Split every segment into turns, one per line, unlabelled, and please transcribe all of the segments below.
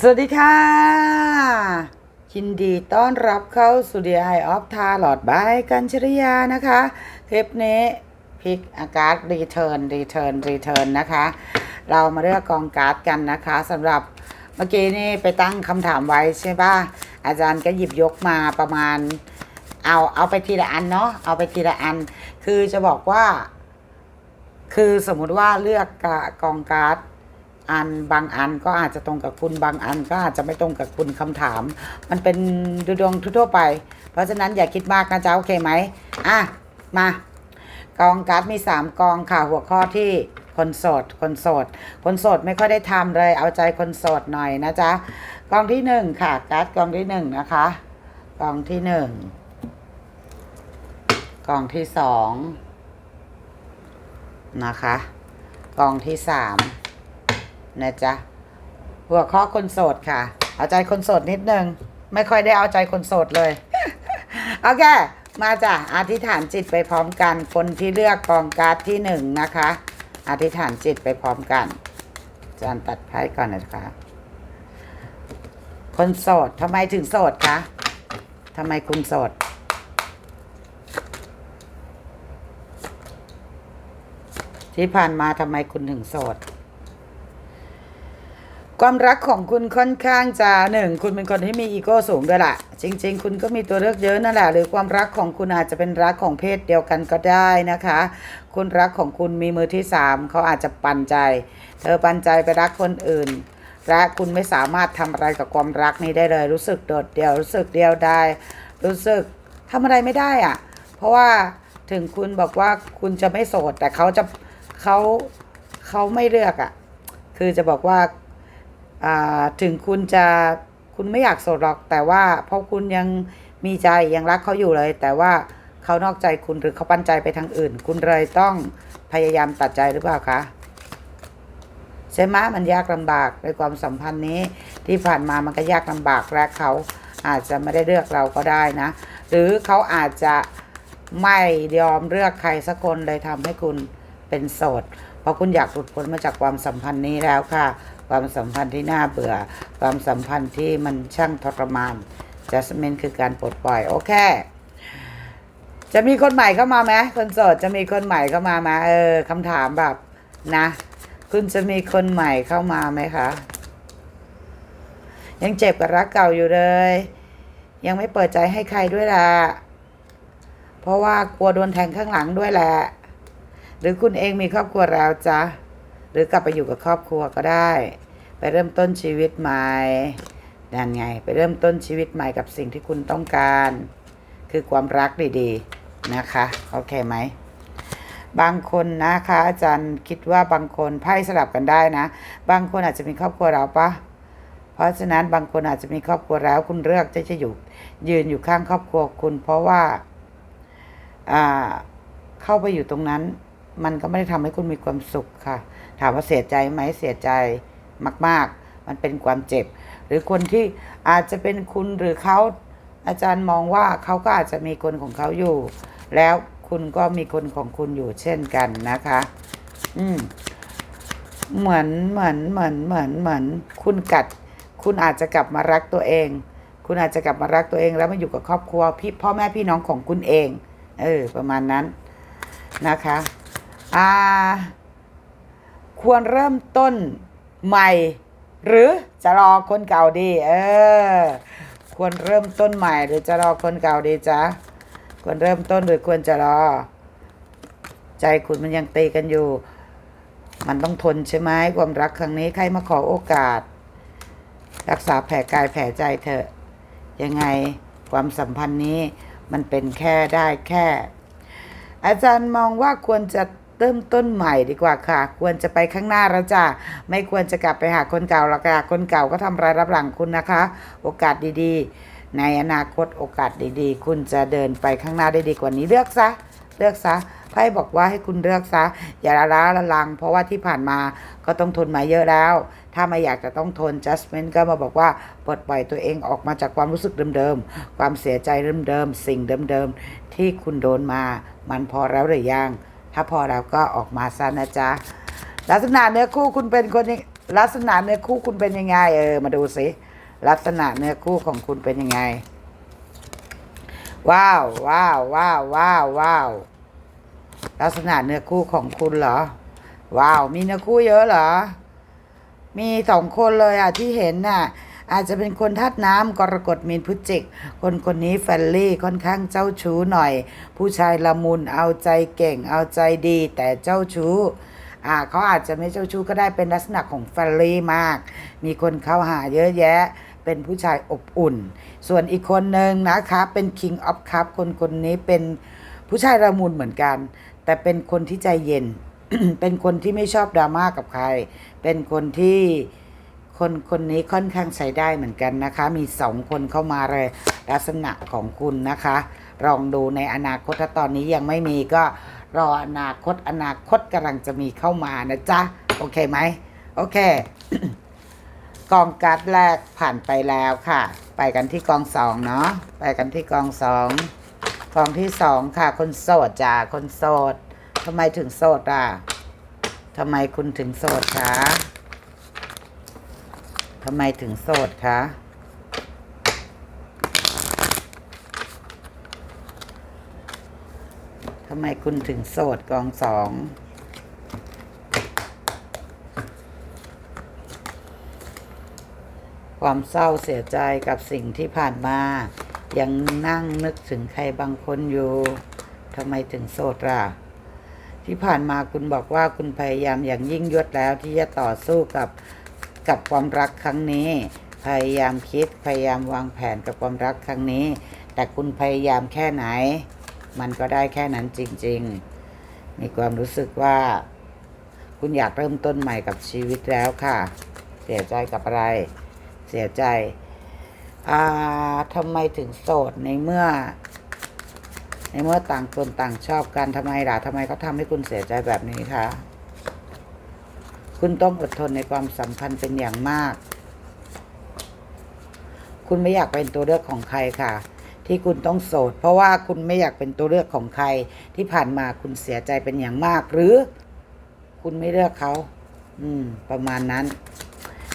สวัสดีค่ะ ยินดีต้อนรับเข้าสู่ The Eye of t a r o t บายกัญชริยานะคะคลิปนี้พิกอากาศรีเทิร์นรีเทิร์นรีเทิร์นนะคะ เรามาเลือกกองการ์ดกันนะคะสำหรับเมื่อกี้นี่ไปตั้งคำถามไว้ใช่ป่ะ อาจารย์ก็หยิบยกมาประมาณ เอาเอาไปทีละอันเนาะเอาไปทีละอัน คือจะบอกว่า คือสมมติว่าเลือกกะกองการ์ด อันบางอันก็อาจจะตรงกับคุณบางอันก็อาจจะไม่ตรงกับคุณคำถาม มันเป็นดูดวงทั่วไป เพราะฉะนั้นอย่าคิดมากนะจ๊ะโอเคไหมอะมากองการ์ดมี 3 กองค่ะหัวข้อที่คนโสด คนโสด คนโสดไม่ค่อยได้ทำเลย เอาใจคนโสดหน่อยนะจ๊ะ กองที่หนึ่งค่ะ การ์ดกองที่หนึ่งนะคะ กองที่หนึ่ง กองที่สองนะคะ กองที่สาม นะจ๊ะ หัวข้อคนโสดค่ะ เอาใจคนโสดนิดนึง ไม่ค่อยได้เอาใจคนโสดเลย โอเค มาจ้ะอธิษฐานจิตไปพร้อมกัน คนที่เลือกกองการ์ดที่หนึ่งนะคะ อธิษฐานจิตไปพร้อมกันจารย์ตัดไพ่ก่อนนะคะ คนโสดทำไมถึงโสดคะทำไมคุณโสดที่ผ่านมาทำไมคุณถึงโสด ความรักของคุณค่อนข้างจะหนึ่งคุณเป็นคนที่มีอีโก้สูงด้วยล่ะ จริง ๆ คุณก็มีตัวเลือกเยอะนั่นแหละหรือความรักของคุณอาจจะเป็นรักของเพศเดียวกันก็ได้นะคะ คุณรักของคุณมีมือที่สามเขาอาจจะปันใจ เธอปันใจไปรักคนอื่น และคุณไม่สามารถทำอะไรกับความรักนี้ได้เลย รู้สึกโดดเดี่ยวรู้สึกเดียวดายรู้สึกทำอะไรไม่ได้อะ่ะเพราะว่าถึงคุณบอกว่าคุณจะไม่โสด แต่เขาจะเขาเขาไม่เลือกอะ่ะคือจะบอกว่า ถึงคุณจะคุณไม่อยากโสดหรอก แต่ว่าเพราะคุณยังมีใจยังรักเขาอยู่เลย แต่ว่าเขานอกใจคุณหรือเขาปันใจไปทางอื่น คุณเลยต้องพยายามตัดใจหรือเปล่าคะใช่ไหมมันยากลำบากในความสัมพันธ์นี้ที่ผ่านมามันก็ยากลำบากและเขาอาจจะไม่ได้เลือกเราก็ได้นะ หรือเขาอาจจะไม่ยอมเลือกใครสักคนเลยทำให้คุณเป็นโสด เพราะคุณอยากหลุดพ้นมาจากความสัมพันธ์นี้แล้วค่ะ ความสัมพันธ์ที่น่าเบื่อ ความสัมพันธ์ที่มันช่างทรมาน adjustment คือการปลดปล่อย โอเค จะมีคนใหม่เข้ามาไหมคนโสดจะมีคนใหม่เข้ามาไหมเออคำถามแบบนะ คุณจะมีคนใหม่เข้ามาไหมคะ ยังเจ็บกับรักเก่าอยู่เลย ยังไม่เปิดใจให้ใครด้วยล่ะเพราะว่ากลัวโดนแทงข้างหลังด้วยแหละหรือคุณเองมีครอบครัวแล้วจ๊ะหรือกลับไปอยู่กับครอบครัวก็ได้ เริ่มต้นชีวิตใหม่นั่นไง ไปเริ่มต้นชีวิตใหม่กับสิ่งที่คุณต้องการ คือความรักดีๆนะคะ โอเคไหม บางคนนะคะ อาจารย์คิดว่าบางคนไพ่สลับกันได้นะ บางคนอาจจะมีครอบครัวแล้วปะเพราะฉะนั้นบางคนอาจจะมีครอบครัวแล้ว คุณเลือกที่จะอยู่ยืนอยู่ข้างครอบครัวคุณ เพราะว่าอ่าเข้าไปอยู่ตรงนั้น มันก็ไม่ได้ทำให้คุณมีความสุขค่ะ ถามว่าเสียใจไหมเสียใจ มาก ๆ มันเป็นความเจ็บ หรือคนที่อาจจะเป็นคุณหรือเขาอาจารย์มองว่าเขาก็อาจจะมีคนของเขาอยู่ แล้วคุณก็มีคนของคุณอยู่เช่นกันนะคะ อืมเหมือนเหมือนเหมือนเหมือนเหมือนคุณกัด คุณอาจจะกลับมารักตัวเอง คุณอาจจะกลับมารักตัวเอง แล้วมาอยู่กับครอบครัวพี่พ่อแม่พี่น้องของคุณเอง เออ ประมาณนั้นนะคะ อ่า ควรเริ่มต้น ใหม่ หรือจะรอคนเก่าดี เออ ควรเริ่มต้นใหม่หรือจะรอคนเก่าดีจ๊ะควรเริ่มต้นหรือควรจะรอ ใจคุณมันยังตีกันอยู่ มันต้องทนใช่ไหมความรักครั้งนี้ใครมาขอโอกาส รักษาแผลกายแผลใจเถอะ ยังไงความสัมพันธ์นี้มันเป็นแค่ได้แค่ อาจารย์มองว่าควรจะ เริ่มต้นใหม่ดีกว่าค่ะ ควรจะไปข้างหน้าแล้วจ้ะไม่ควรจะกลับไปหาคนเก่าหรอกค่ะคนเก่าก็ทำรายรับหลังคุณนะคะ โอกาสดีๆ ในอนาคตโอกาสดีๆ คุณจะเดินไปข้างหน้าได้ดีกว่านี้เลือกซะเลือกซะไพ่บอกว่าให้คุณเลือกซะ อย่าละล้าละลัง เพราะว่าที่ผ่านมาก็ต้องทนมาเยอะแล้ว ถ้าไม่อยากจะต้องทน justment ก็มาบอกว่าปลดปล่อยตัวเองออกมาจากความรู้สึกเดิมๆ ความเสียใจเดิมๆ สิ่งเดิมๆ ที่คุณโดนมา มันพอแล้วหรือยัง ถ้าพอแล้วก็ออกมาซะนะจ๊ะลักษณะเนื้อคู่คุณเป็นคนลักษณะเนื้อคู่คุณเป็นยังไง เออ มาดูสิลักษณะเนื้อคู่ของคุณเป็นยังไง ว้าวว้าวว้าวว้าวว้าวลักษณะเนื้อคู่ของคุณเหรอ ว้าว มีเนื้อคู่เยอะเหรอ มีสองคนเลยอะที่เห็นน่ะ อาจจะเป็นคนธาตุน้ำกรกฎมีนพฤศจิก คนคนนี้แฟรลี่ค่อนข้างเจ้าชู้หน่อย ผู้ชายละมุนเอาใจเก่งเอาใจดี แต่เจ้าชู้อ่าเขาอาจจะไม่เจ้าชู้ก็ได้เป็นลักษณะของแฟรลี่มาก มีคนเข้าหาเยอะแยะเป็นผู้ชายอบอุ่น ส่วนอีกคนหนึ่งนะคะเป็น King of Cup คนคนนี้เป็นผู้ชายละมุนเหมือนกัน แต่เป็นคนที่ใจเย็น เป็นคนที่ไม่ชอบดราม่ากับใคร เป็นคนที่ คนคนนี้ค่อนข้างใช้ได้เหมือนกันนะคะ มีสองคนเข้ามาเลยลักษณะของคุณนะคะลองดูในอนาคตถ้าตอนนี้ยังไม่มีก็รออนาคตอนาคตกำลังจะมีเข้ามานะจ๊ะ โอเคไหมโอเค กองการ์ดแรกผ่านไปแล้วค่ะ ไปกันที่กองสองเนาะไปกันที่กองสองกองที่สองค่ะ คนโสดจ้าคนโสดทำไมถึงโสดอะทำไมคุณถึงโสดคะ ทำไมถึงโสดคะทำไมคุณถึงโสดกองสองความเศร้าเสียใจกับสิ่งที่ผ่านมา ยังนั่งนึกถึงใครบางคนอยู่ทำไมถึงโสดล่ะ ที่ผ่านมาคุณบอกว่าคุณพยายามอย่างยิ่งยวดแล้วที่จะต่อสู้กับ กับความรักครั้งนี้ พยายามคิดพยายามวางแผนกับความรักครั้งนี้ แต่คุณพยายามแค่ไหน มันก็ได้แค่นั้นจริง ๆ มีความรู้สึกว่า คุณอยากเริ่มต้นใหม่กับชีวิตแล้วค่ะ เสียใจกับอะไร เสียใจอ่าทำไมถึงโสดในเมื่อ ในเมื่อต่างคนต่างชอบกันทำไมล่ะทำไมเขาทำให้คุณเสียใจแบบนี้คะ คุณต้องอดทนในความสัมพันธ์เป็นอย่างมาก คุณไม่อยากเป็นตัวเลือกของใครค่ะ ที่คุณต้องโสด เพราะว่าคุณไม่อยากเป็นตัวเลือกของใคร ที่ผ่านมาคุณเสียใจเป็นอย่างมาก หรือ คุณไม่เลือกเขา อืม ประมาณนั้น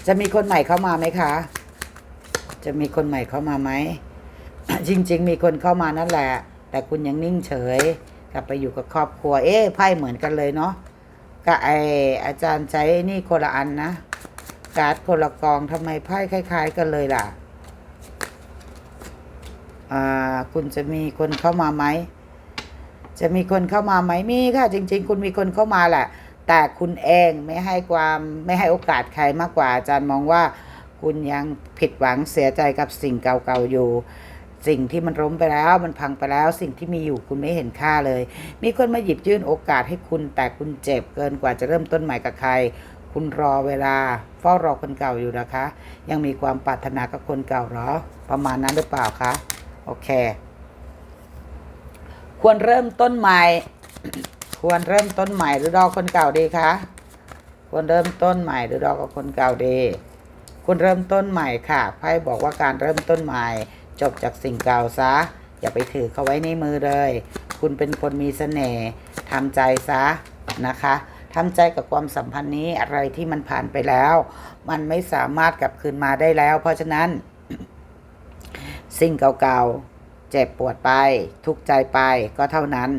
จะมีคนใหม่เข้ามาไหมคะ จะมีคนใหม่เข้ามาไหม จริง ๆ มีคนเข้ามานั่นแหละ แต่คุณยังนิ่งเฉย กลับไปอยู่กับครอบครัว เอ๊ะไพ่เหมือนกันเลยเนาะ กับไออาจารย์ใช้นี่คนละอันนะการ์ดคนละกองทำไมไพ่คล้าย ๆ กันเลยล่ะ อ่า คุณจะมีคนเข้ามาไหม จะมีคนเข้ามาไหมมีค่ะ จริง ๆ คุณมีคนเข้ามาแหละ แต่คุณเองไม่ให้ความไม่ให้โอกาสใครมากกว่า อาจารย์มองว่า คุณยังผิดหวังเสียใจกับสิ่งเก่าๆอยู่ สิ่งที่มันล้มไปแล้ว มันพังไปแล้ว สิ่งที่มีอยู่คุณไม่เห็นค่าเลย มีคนมาหยิบยื่นโอกาสให้คุณแต่คุณเจ็บเกินกว่าจะเริ่มต้นใหม่กับใคร คุณรอเวลาเฝ้ารอคนเก่าอยู่นะคะ ยังมีความปรารถนากับคนเก่าหรอ ประมาณนั้นหรือเปล่าคะโอเค ควรเริ่มต้นใหม่ ควรเริ่มต้นใหม่หรือรอคนเก่าดีคะควรเริ่มต้นใหม่หรือรอกับคนเก่าดีคุณเริ่มต้นใหม่ค่ะไพ่บอกว่าการเริ่มต้นใหม่ จบจากสิ่งเก่าซะ อย่าไปถือเขาไว้ในมือเลย คุณเป็นคนมีเสน่ห์ทำใจซะนะคะทำใจกับความสัมพันธ์นี้อะไรที่มันผ่านไปแล้ว มันไม่สามารถกลับคืนมาได้แล้ว เพราะฉะนั้น สิ่งเก่าๆ เจ็บปวดไป ทุกข์ใจไปก็เท่านั้น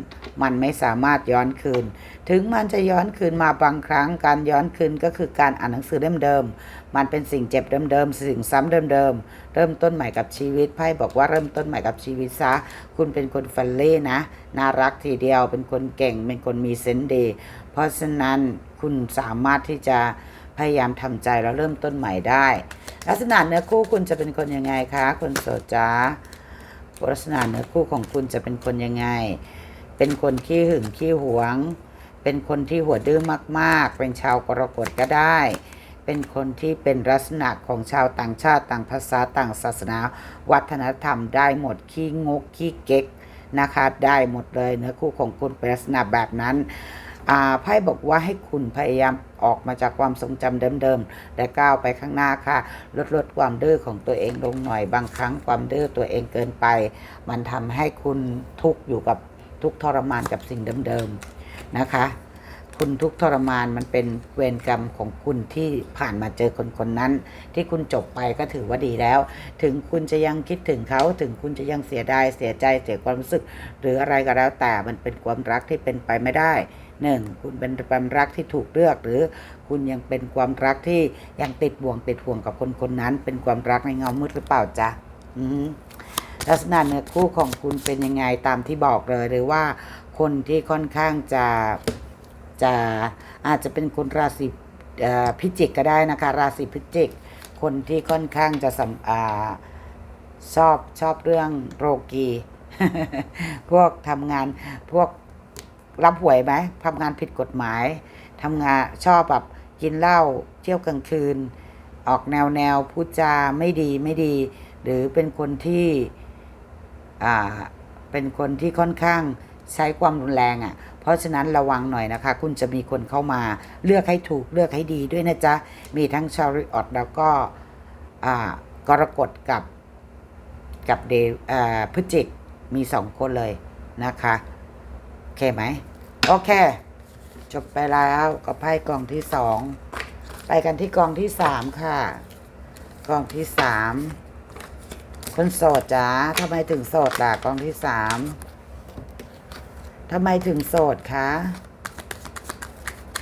มันไม่สามารถย้อนคืน ถึงมันจะย้อนคืนมาบางครั้ง การย้อนคืนก็คือการอ่านหนังสือเล่มเดิม มันเป็นสิ่งเจ็บเดิมๆสิ่งซ้ำเดิมๆเริ่มต้นใหม่กับชีวิตไพ่บอกว่าเริ่มต้นใหม่กับชีวิตซะคุณเป็นคนฟันเล่นะน่ารักทีเดียว เป็นคนเก่งเป็นคนมีเซนส์ดี เพราะฉะนั้นคุณสามารถที่จะพยายามทำใจแล้วเริ่มต้นใหม่ได้ ลักษณะเนื้อคู่คุณจะเป็นคนยังไงคะคนโสดจ้าลักษณะเนื้อคู่ของคุณจะเป็นคนยังไง เป็นคนขี้หึงขี้หวง เป็นคนที่หัวดื้อมาก ๆ เป็นชาวกรกฎก็ได้ เป็นคนที่เป็นลักษณะของชาวต่างชาติต่างภาษาต่างศาสนา วัฒนธรรมได้หมดขี้งกขี้เก๊กนะคะได้หมดเลยเนื้อคู่ของคุณเป็นลักษณะแบบนั้นไพ่บอกว่าให้คุณพยายามออกมาจากความทรงจำเดิมๆ และก้าวไปข้างหน้าค่ะ ลดลดความดื้อของตัวเองลงหน่อยบางครั้งความดื้อตัวเองเกินไป มันทำให้คุณทุกข์อยู่กับทุกข์ทรมานกับสิ่งเดิมๆนะคะ คุณทุกทรมานมันเป็นเวรกรรมของคุณที่ผ่านมาเจอคนคนนั้น ที่คุณจบไปก็ถือว่าดีแล้ว ถึงคุณจะยังคิดถึงเขาถึงคุณจะยังเสียดายเสียใจเสียความรู้สึก หรืออะไรก็แล้วแต่มันเป็นความรักที่เป็นไปไม่ได้หนึ่งคุณเป็นความรักที่ถูกเลือก หรือคุณยังเป็นความรักที่ยังติดบ่วงติดห่วงกับคนคนนั้น เป็นความรักในเงามืดหรือเปล่าจ๊ะลักษณะเนื้อคู่ของคุณเป็นยังไงตามที่บอกเลยหรือว่าคนที่ค่อนข้างจะ จะอาจจะเป็นคนราศีพิจิกก็ได้นะคะ ราศีพิจิก คนที่ค่อนข้างจะสัมอาชอบชอบเรื่องโรกีพวกทำงานพวกรับหวยไหมทำงานผิดกฎหมายทำงานชอบแบบกินเหล้าเที่ยวกลางคืน ออกแนวแนวพูดจาไม่ดีไม่ดี หรือเป็นคนที่อ่าเป็นคนที่ค่อนข้างใช้ความรุนแรงอะ่ะ เพราะฉะนั้นระวังหน่อยนะคะ คุณจะมีคนเข้ามาเลือกให้ถูกเลือกให้ดีด้วยนะจ๊ะ มีทั้งชาริออตแล้วก็กรกฎกับกับเดอ่าพฤจิกมีสองคนเลยนะคะโอเคไหมโอเค จบไปแล้วกับไพ่กองที่สองไปกันที่กองที่สามค่ะ กองที่สามคนโสดจ้าทำไมถึงโสดล่ะกองที่สาม ทำไมถึงโสดคะ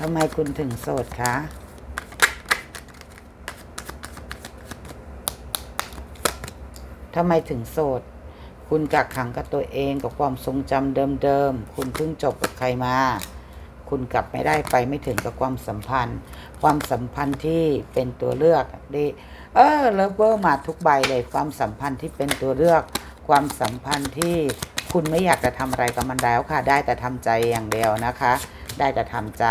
ทำไมคุณถึงโสดคะทำไมถึงโสด คุณกักขังกับตัวเองกับความทรงจำเดิมๆ คุณเพิ่งจบกับใครมา คุณกลับไม่ได้ไปไม่ถึงกับความสัมพันธ์ ความสัมพันธ์ที่เป็นตัวเลือกดีเออเลิฟเวอร์มาทุกใบเลย ความสัมพันธ์ที่เป็นตัวเลือก ความสัมพันธ์ที่ คุณไม่อยากจะทำอะไรกับมันแล้วค่ะ ได้แต่ทำใจอย่างเดียวนะคะ ได้แต่ทำใจ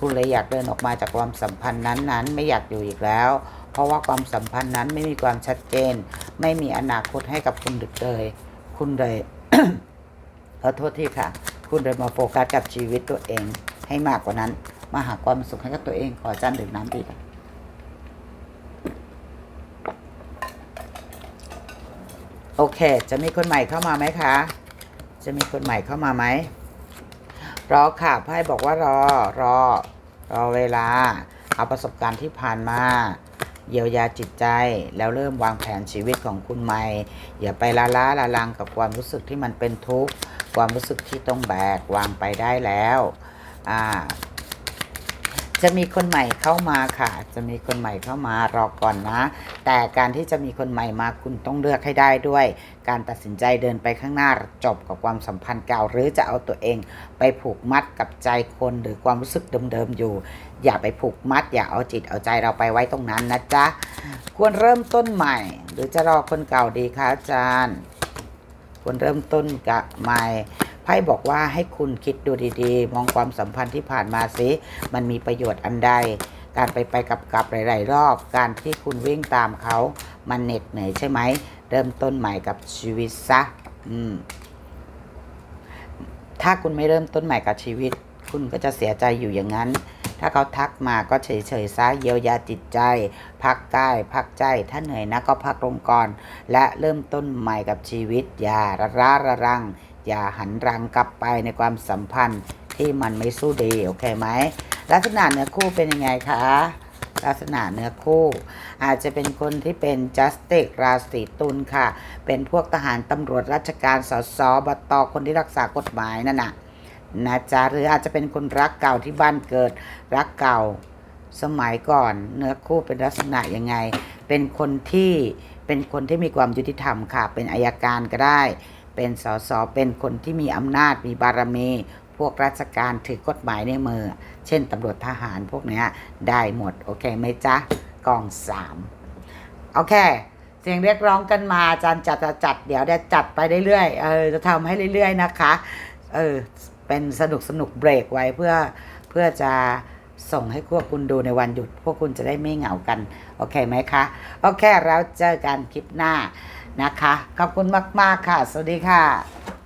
คุณเลยอยากเดินออกมาจากความสัมพันธ์นั้นๆ ไม่อยากอยู่อีกแล้ว เพราะว่าความสัมพันธ์นั้นไม่มีความชัดเจน ไม่มีอนาคตให้กับคุณเลย คุณเลยขอโทษที่ค่ะ คุณเลยมาโฟกัสกับชีวิตตัวเองให้มากกว่านั้น มาหาความสุขให้กับตัวเอง ขออาจารย์ดื่มน้ำดีค่ะ โอเค จะมีคนใหม่เข้ามาไหมคะ จะมีคนใหม่เข้ามาไหม รอค่ะไพ่บอกว่ารอ รอ รอเวลา เอาประสบการณ์ที่ผ่านมา เยียวยาจิตใจ แล้วเริ่มวางแผนชีวิตของคุณใหม่ อย่าไปละล้าละลังกับความรู้สึกที่มันเป็นทุกข์ ความรู้สึกที่ต้องแบก วางไปได้แล้ว อ่า จะมีคนใหม่เข้ามาค่ะ จะมีคนใหม่เข้ามารอก่อนนะ แต่การที่จะมีคนใหม่มาคุณต้องเลือกให้ได้ด้วย การตัดสินใจเดินไปข้างหน้าจบกับความสัมพันธ์เก่า หรือจะเอาตัวเองไปผูกมัดกับใจคนหรือความรู้สึกเดิมๆอยู่ อย่าไปผูกมัด อย่าเอาจิตเอาใจเราไปไว้ตรงนั้นนะจ๊ะควรเริ่มต้นใหม่ หรือจะรอคนเก่าดีคะอาจารย์ควรเริ่มต้นกับใหม่ พ่บอกว่าให้คุณคิดดูดีๆ มองความสัมพันธ์ที่ผ่านมาสิมันมีประโยชน์อันใด การไปไปกับกับหลาย ๆ รอบ การที่คุณวิ่งตามเขา มันเหน็ดเหนื่อยใช่ไหม เริ่มต้นใหม่กับชีวิตซะอืมถ้าคุณไม่เริ่มต้นใหม่กับชีวิต คุณก็จะเสียใจอยู่อย่างนั้น ถ้าเขาทักมาก็เฉยๆซะเยียวยาจิตใจ พักกายพักใจ ถ้าเหนื่อยนะก็พักลงก่อน และเริ่มต้นใหม่กับชีวิตอย่าระร้าระรัง อย่าหันรังกลับไปในความสัมพันธ์ที่มันไม่สู้ดีโอเคไหมลักษณะเนื้อคู่เป็นยังไงคะลักษณะเนื้อคู่ อาจจะเป็นคนที่เป็นจัสติกราศีตุลค่ะ เป็นพวกทหารตำรวจราชการสสบตคนที่รักษากฎหมายนั่นน่ะนะจ๊ะหรืออาจจะเป็นคนรักเก่าที่บ้านเกิดรักเก่าสมัยก่อน เนื้อคู่เป็นลักษณะยังไง เป็นคนที่เป็นคนที่มีความยุติธรรมค่ะ เป็นอายการก็ได้ เป็นสสเป็นคนที่มีอำนาจมีบารมี พวกราชการถือกฎหมายในมือ เช่นตำรวจทหารพวกเนี้ยได้หมด โอเคไหมจ๊ะกองสามโอเค เสียงเรียกร้องกันมาอาจารย์จัดจะจัดเดี๋ยวจะจัดไปเรื่อยๆเออจะทำให้เรื่อยๆนะคะเออเป็นสนุกสนุกเบรกไว้เพื่อเพื่อจะส่งให้พวกคุณดูในวันหยุด พวกคุณจะได้ไม่เหงากัน โอเคไหมคะ โอเคแล้วเจอกันคลิปหน้า นะคะ ขอบคุณมาก ๆ ค่ะ สวัสดีค่ะ